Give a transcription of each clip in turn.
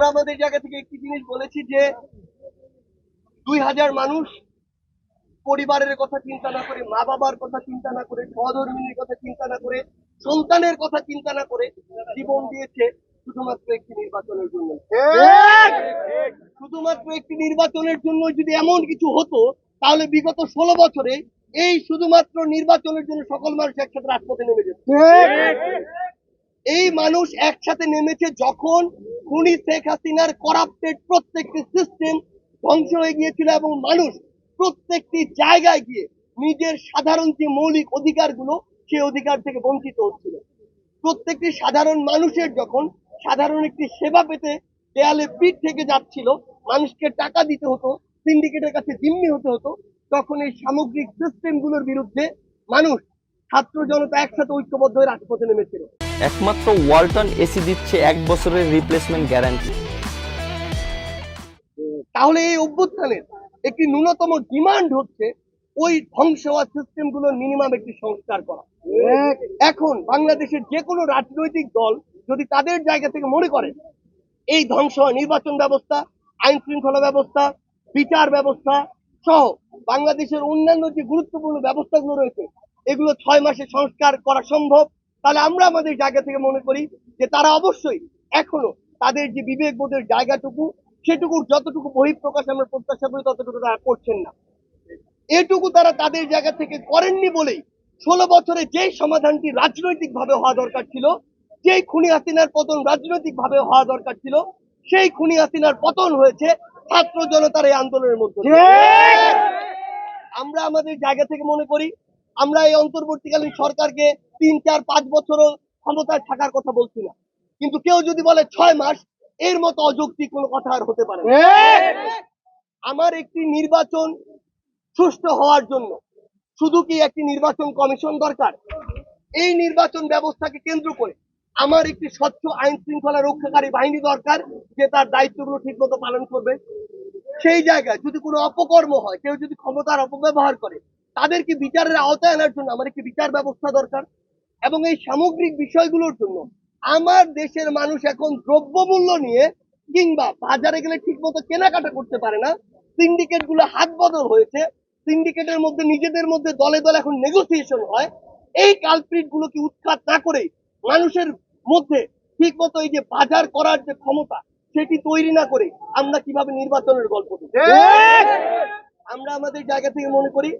আমরা আমাদের জায়গা থেকে একটি জিনিস বলেছি যে দুই হাজার মানুষ পরিবারের কথা চিন্তা না করে মা বাবার কথা চিন্তা না করে সহধর্মিনীর কথা চিন্তা না করে সন্তানের কথা চিন্তা না করে জীবন দিয়েছে শুধুমাত্র একটি নির্বাচনের জন্য। শুধুমাত্র একটি নির্বাচনের জন্য যদি এমন কিছু হতো তাহলে বিগত ষোলো বছরে এই শুধুমাত্র নির্বাচনের জন্য সকল মানুষ একসাথে রাজপথে নেমে যেত। এই মানুষ একসাথে নেমেছে যখন খুনি শেখ হাসিনার করাপ্টেড প্রত্যেকটি সিস্টেম ধ্বংস হয়ে গিয়েছিল এবং মানুষ প্রত্যেকটি জায়গায় গিয়ে নিজের সাধারণ যে মৌলিক অধিকারগুলো, সেই অধিকার থেকে বঞ্চিত হচ্ছিল। প্রত্যেকটি সাধারণ মানুষের যখন সাধারণ একটি সেবা পেতে দেয়ালে পিঠ থেকে যাচ্ছিল, মানুষকে টাকা দিতে হতো, সিন্ডিকেটের কাছে জিম্মি হতে হতো, তখন এই সামগ্রিক সিস্টেমগুলোর বিরুদ্ধে মানুষ, ছাত্র জনতা একসাথে ঐক্যবদ্ধ হয়ে রাজপথে নেমেছিল। একমাত্র ওয়ালটন এসি দিচ্ছে এক বছরের রিপ্লেসমেন্ট গ্যারান্টি তাহলে এই অভ্যুত্থানের একটি ন্যূনতম ডিমান্ড হচ্ছে, ওই ধ্বংস হওয়া সিস্টেমগুলোর মিনিমাম একটি সংস্কার করা। এখন বাংলাদেশের যে কোনো রাজনৈতিক দল যদি তাদের জায়গা থেকে মনে করে, এই ধ্বংস নির্বাচন ব্যবস্থা, আইন শৃঙ্খলা ব্যবস্থা, বিচার ব্যবস্থা সহ বাংলাদেশের অন্যান্য যে গুরুত্বপূর্ণ ব্যবস্থাগুলো রয়েছে, এগুলো ছয় মাসে সংস্কার করা সম্ভব। তাহলে আমরা আমাদের জায়গা থেকে মনে করি যে তারা অবশ্যই এখনও তাদের যে বিবেকবোধের জায়গাটুকু সেটুকু যতটুকু বহিঃপ্রকাশ আমরা প্রত্যাশা করি ততটুকু তারা করছেন না। এটুকু তারা তাদের জায়গা থেকে করেননি বলেই ষোলো বছরে যেই সমাধানটি রাজনৈতিক ভাবে হওয়া দরকার ছিল যেই খুনি হাসিনার পতন রাজনৈতিক ভাবে হওয়া দরকার ছিল সেই খুনি হাসিনার পতন হয়েছে ছাত্র জনতার এই আন্দোলনের মধ্যে আমরা আমাদের জায়গা থেকে মনে করি আমরা এই অন্তর্বর্তীকালীন সরকারকে তিন চার পাঁচ বছরও ক্ষমতায় থাকার কথা বলছি না। কিন্তু কেউ যদি বলে ছয় মাস এর মতো অযৌক্তিক কোনো কথা আর হতে পারে আমার একটি নির্বাচন সুষ্ঠু হওয়ার জন্য শুধু কি একটি নির্বাচন কমিশন দরকার? এই নির্বাচন ব্যবস্থাকে কেন্দ্র করে আমার একটি স্বচ্ছ আইন শৃঙ্খলা রক্ষাকারী বাহিনী দরকার যে তার দায়িত্বগুলো ঠিকমতো পালন করবে। সেই জায়গায় যদি কোনো অপকর্ম হয় কেউ যদি ক্ষমতার অপব্যবহার করে তাদেরকে বিচারের আওতায় আনার জন্য আমার একটি বিচার ব্যবস্থা দরকার এবং এই সামগ্রিক বিষয়গুলোর জন্য আমার দেশের মানুষ এখন দ্রব্যমূল্য নিয়ে কিংবা বাজারে গেলে ঠিক মতো কেনাকাটা করতে পারে না। সিন্ডিকেটগুলো হাত বদল হয়েছে। সিন্ডিকেটের মধ্যে নিজেদের মধ্যে দলে দলে এখন নেগোসিয়েশন হয়। এই কালপ্রিট গুলোকে উৎখাত না করে মানুষের মধ্যে ঠিক মতো এই যে বাজার করার যে ক্ষমতা সেটি তৈরি না করে আমরা কীভাবে নির্বাচনের গল্প আমরা আমাদের জায়গা থেকে মনে করি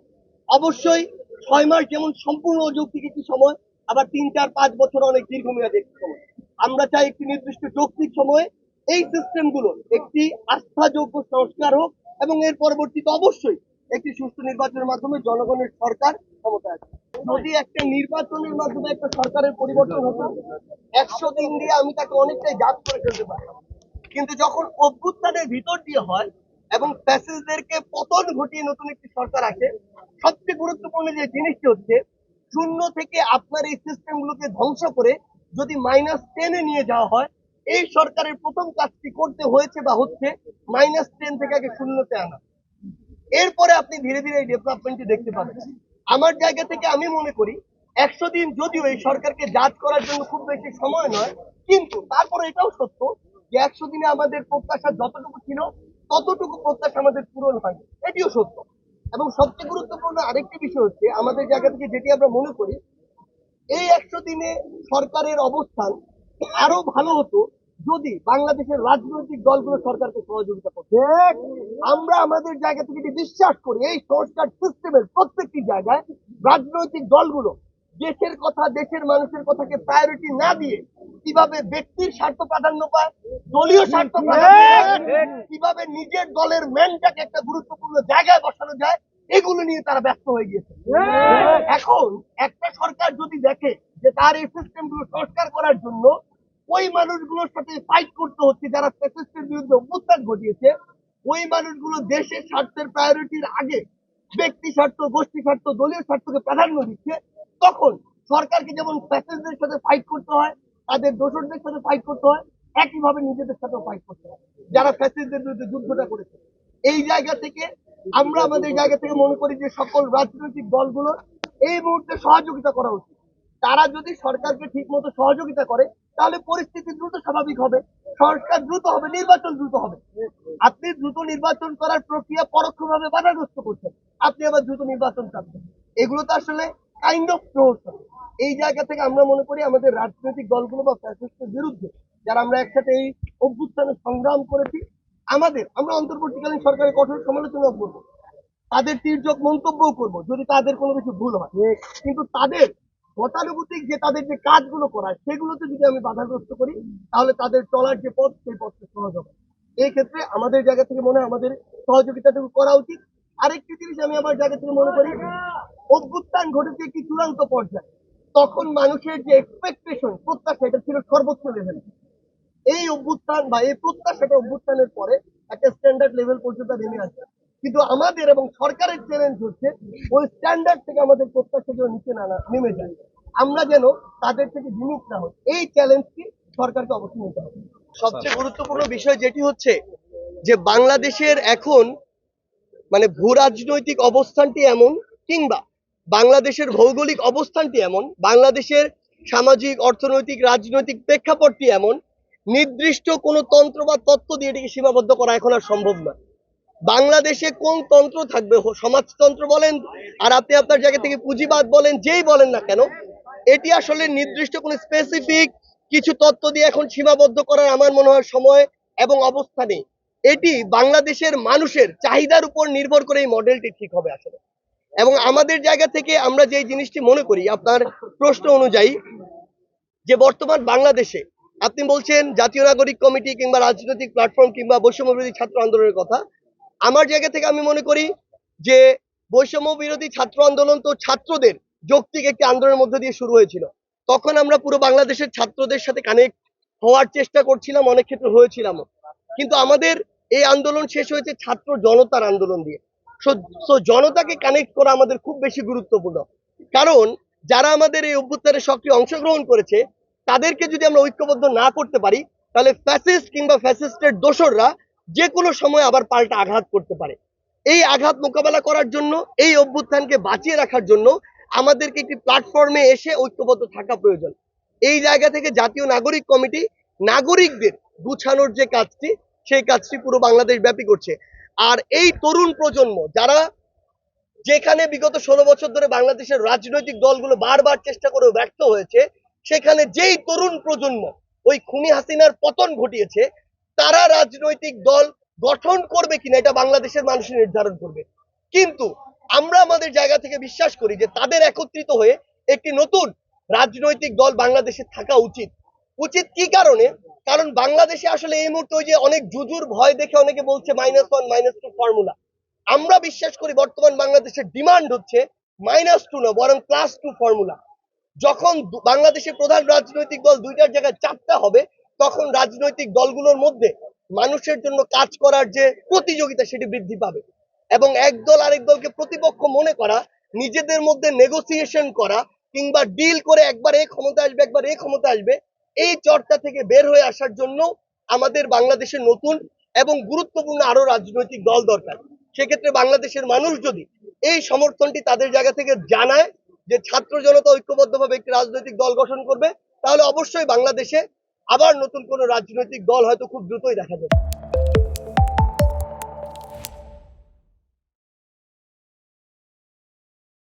অবশ্যই ছয় মাস যেমন সম্পূর্ণ অযৌক্তিক একটি সময়, আবার তিন, চার, পাঁচ বছর অনেক দীর্ঘমেয়াদী একটি সময়। আমরা চাই একটি নির্দিষ্ট যৌক্তিক সময়ে এই সিস্টেমগুলো একটি আস্থাযোগ্য সংস্কার হোক এবং এর পরবর্তীতে অবশ্যই একটি সুষ্ঠু নির্বাচনের মাধ্যমে জনগণের সরকার ক্ষমতায় আসবে যদি একটা নির্বাচনের মাধ্যমে একটা সরকারের পরিবর্তন হতো, একশো দিন দিয়ে আমি তাকে অনেকটাই জাত করে ফেলতে পারতাম। কিন্তু যখন অভ্যুত্থানের ভিতর দিয়ে হয় এবং প্যাসেজদেরকে পতন ঘটিয়ে নতুন একটি সরকার আসে সবচেয়ে গুরুত্বপূর্ণ যে জিনিসটি হচ্ছে, শূন্য থেকে আপনার এই সিস্টেম গুলোকে ধ্বংস করে যদি মাইনাস টেনে নিয়ে যাওয়া হয়, এই সরকারের প্রথম কাজটি করতে হয়েছে বা হচ্ছে মাইনাস টেন থেকে আগে শূন্যতে আনা। এরপরে আপনি ধীরে ধীরে এই ডেভেলপমেন্টটি দেখতে পাবেন। আমার জায়গা থেকে আমি মনে করি, একশো দিন যদিও এই সরকারকে জাজ করার জন্য খুব বেশি সময় নয়, কিন্তু তারপরে এটাও সত্য যে একশো দিনে আমাদের প্রত্যাশা যতটুকু ছিল, ততটুকু প্রত্যাশা আমাদের পূরণ হয়নি। এটিও সত্য। এবং সবচেয়ে গুরুত্বপূর্ণ আরেকটি বিষয় হচ্ছে আমাদের জায়গা থেকে যেটি আমরা মনে করি এই একশো দিনে সরকারের অবস্থান আরও ভালো হতো যদি বাংলাদেশের রাজনৈতিক দলগুলো সরকারকে সহযোগিতা করতো। আমরা আমাদের জায়গা থেকে এটি বিশ্বাস করি এই সংস্কার সিস্টেমের প্রত্যেকটি জায়গায় রাজনৈতিক দলগুলো দেশের কথা দেশের মানুষের কথাকে প্রায়োরিটি না দিয়ে কীভাবে ব্যক্তির স্বার্থ প্রাধান্য পায় দলীয় স্বার্থ প্রাধান্য পায়, কীভাবে নিজের দলের ম্যানটাকে একটা গুরুত্বপূর্ণ জায়গায় বসানো যায় এগুলো নিয়ে তারা ব্যস্ত হয়ে গিয়েছে। এখন একটা সরকার যদি দেখে যে তার এই সিস্টেমগুলো সংস্কার করার জন্য ওই মানুষগুলোর সাথে ফাইট করতে হচ্ছে যারা ফ্যাসিস্টের বিরুদ্ধে অভ্যুত্থান ঘটিয়েছে ওই মানুষগুলো দেশের স্বার্থের প্রায়োরিটির আগে ব্যক্তি স্বার্থ গোষ্ঠী স্বার্থ দলীয় স্বার্থকে প্রাধান্য দিচ্ছে তখন সরকারকে যেমন ফ্যাসিস্টদের সাথে ফাইট করতে হয় তাদের দোষরদের সাথে ফাইট করতে হয় একইভাবে নিজেদের সাথেও ফাইট করতে হয় যারা ফ্যাসিস্টদের বিরুদ্ধে যুদ্ধটা করেছে। এই জায়গা থেকে আমরা আমাদের জায়গা থেকে মনে করি যে সকল রাজনৈতিক দলগুলো এই মুহূর্তে সহযোগিতা করা উচিত। তারা যদি সরকারকে ঠিক মতো সহযোগিতা করে, তাহলে পরিস্থিতি দ্রুত স্বাভাবিক হবে। সরকার দ্রুত হবে, নির্বাচন দ্রুত হবে। আপনি দ্রুত নির্বাচন করার প্রক্রিয়া পরোক্ষভাবে বাধাগ্রস্ত করছেন। আপনি আবার দ্রুত নির্বাচন চাচ্ছেন এগুলো তো আসলে কাইন্ড অফ প্রহসন। এই জায়গা থেকে আমরা মনে করি আমাদের রাজনৈতিক দলগুলো বা ফ্যাসিস্টের বিরুদ্ধে, যারা আমরা একসাথে এই অভ্যুত্থানে সংগ্রাম করেছি আমাদের, আমরা অন্তর্বর্তীকালীন সরকারের কঠোর সমালোচনা করব। তাদের তীর্যক মন্তব্যও করব, যদি তাদের কোনো কিছু ভুল হয়। কিন্তু তাদের গতানুগতিক যে তাদের যে কাজগুলো করায়, সেগুলোতে যদি আমি বাধাগ্রস্ত করি, তাহলে তাদের চলার যে পথ, সেই পথটা সহজ হবে। এই ক্ষেত্রে আমাদের জায়গা থেকে মনে হয় আমাদের সহযোগিতাটুকু করা উচিত। আরেকটি জিনিস আমি আমার জায়গা থেকে মনে করি, অভ্যুত্থান ঘটেছে একটি চূড়ান্ত পর্যায়ে। তখন মানুষের যে এক্সপেকটেশন প্রত্যাশা, এটা ছিল সর্বোচ্চ লেভেলে এই অভ্যুত্থান বা এই প্রত্যাশাটা অভ্যুত্থানের পরে একটা স্ট্যান্ডার্ড লেভেল পর্যন্ত নেমে আসে কিন্তু আমাদের এবং সরকারের চ্যালেঞ্জ হচ্ছে ওই স্ট্যান্ডার্ড থেকে আমাদের প্রত্যাশা যেন নিচে না- নেমে যায়। আমরা যেন তাদের থেকে বিমুখ না হই। এই চ্যালেঞ্জটি সরকারকে অবশ্যই নিতে হবে। সবচেয়ে গুরুত্বপূর্ণ বিষয় যেটি হচ্ছে যে বাংলাদেশের এখন মানে ভূ রাজনৈতিক অবস্থানটি এমন কিংবা বাংলাদেশের ভৌগোলিক অবস্থানটি এমন, বাংলাদেশের সামাজিক, অর্থনৈতিক, রাজনৈতিক প্রেক্ষাপটটি এমন নির্দিষ্ট কোনো তন্ত্র বা তত্ত্ব দিয়ে এটিকে সীমাবদ্ধ করা এখন আর সম্ভব না। বাংলাদেশে কোন তন্ত্র থাকবে? সমাজতন্ত্র বলেন, আর আপনি আপনার জায়গা থেকে পুঁজিবাদ বলেন, যেই বলেন না কেন, এটি আসলে নির্দিষ্ট কোনো স্পেসিফিক কিছু তত্ত্ব দিয়ে এখন সীমাবদ্ধ করার আমার মনে হয় সময় এবং অবস্থা নেই। এটি বাংলাদেশের মানুষের চাহিদার উপর নির্ভর করে এই মডেলটি ঠিক হবে আসলে। এবং আমাদের জায়গা থেকে আমরা যে জিনিসটি মনে করি, আপনার প্রশ্ন অনুযায়ী যে বর্তমান বাংলাদেশে আপনি বলছেন জাতীয় নাগরিক কমিটি কিংবা রাজনৈতিক প্ল্যাটফর্ম কিংবা বৈষম্য বিরোধী ছাত্র আন্দোলনের কথা। আমার জায়গা থেকে আমি মনে করি যে বৈষম্য বিরোধী ছাত্র আন্দোলন তো ছাত্রদের যৌক্তিক একটি আন্দোলনের মধ্যে দিয়ে শুরু হয়েছিল। তখন আমরা পুরো বাংলাদেশের ছাত্রদের সাথে কানেক্ট হওয়ার চেষ্টা করছিলাম, অনেক ক্ষেত্রে হয়েছিলাম। কিন্তু আমাদের এই আন্দোলন শেষ হয়েছে ছাত্র জনতার আন্দোলন দিয়ে। সো জনতাকে কানেক্ট করা আমাদের খুব বেশি গুরুত্বপূর্ণ। কারণ যারা আমাদের এই অভ্যুত্থানে সক্রিয় অংশগ্রহণ করেছে তাদেরকে যদি আমরা ঐক্যবদ্ধ না করতে পারি, তাহলে ফ্যাসিস্ট কিংবা ফ্যাসিস্টের দোসররা যে কোনো সময় আবার পাল্টা আঘাত করতে পারে। এই আঘাত মোকাবেলা করার জন্য, এই অভ্যুত্থানকে বাঁচিয়ে রাখার জন্য আমাদেরকে একটি প্ল্যাটফর্মে এসে ঐক্যবদ্ধ থাকা প্রয়োজন। এই জায়গা থেকে জাতীয় নাগরিক কমিটি নাগরিকদের গুছানোর যে কাজটি, সেই কাজটি পুরো বাংলাদেশ ব্যাপী করছে। আর এই তরুণ প্রজন্ম, যারা যেখানে বিগত ষোলো বছর ধরে বাংলাদেশের রাজনৈতিক দলগুলো বারবার চেষ্টা করেও ব্যর্থ হয়েছে সেখানে যেই তরুণ প্রজন্ম, ওই খুনি হাসিনার পতন ঘটিয়েছে, তারা রাজনৈতিক দল গঠন করবে কিনা, এটা বাংলাদেশের মানুষ নির্ধারণ করবে। কিন্তু আমরা আমাদের জায়গা থেকে বিশ্বাস করি যে তাদের একত্রিত হয়ে একটি নতুন রাজনৈতিক দল বাংলাদেশে থাকা উচিত। উচিত কি কারণে? কারণ বাংলাদেশে আসলে এই মুহূর্তে ওই যে অনেক জুজুর ভয় দেখে অনেকে বলছে minus one minus two formula আমরা বিশ্বাস করি বর্তমান বাংলাদেশের ডিমান্ড হচ্ছে মাইনাস টু না, বরং প্লাস টু ফর্মুলা যখন বাংলাদেশের প্রধান রাজনৈতিক দল দুইটার জায়গায় চারটা হবে, তখন রাজনৈতিক দলগুলোর মধ্যে মানুষের জন্য কাজ করার যে প্রতিযোগিতা সেটি বৃদ্ধি পাবে। এবং এক দল আরেক দলকে প্রতিপক্ষ মনে করা, নিজেদের মধ্যে নেগোসিয়েশন করা, কিংবা ডিল করে একবার এই ক্ষমতা আসবে, একবার এই ক্ষমতা আসবে, এই চর্চা থেকে বের হয়ে আসার জন্য আমাদের বাংলাদেশের নতুন এবং গুরুত্বপূর্ণ আরও রাজনৈতিক দল দরকার। সেক্ষেত্রে বাংলাদেশের মানুষ যদি এই সমর্থনটি তাদের জায়গা থেকে জানায় যে ছাত্র জনতা ঐক্যবদ্ধভাবে একটি রাজনৈতিক দল গঠন করবে, তাহলে অবশ্যই বাংলাদেশে আবার নতুন কোনো রাজনৈতিক দল হয়তো খুব দ্রুতই দেখা যাবে।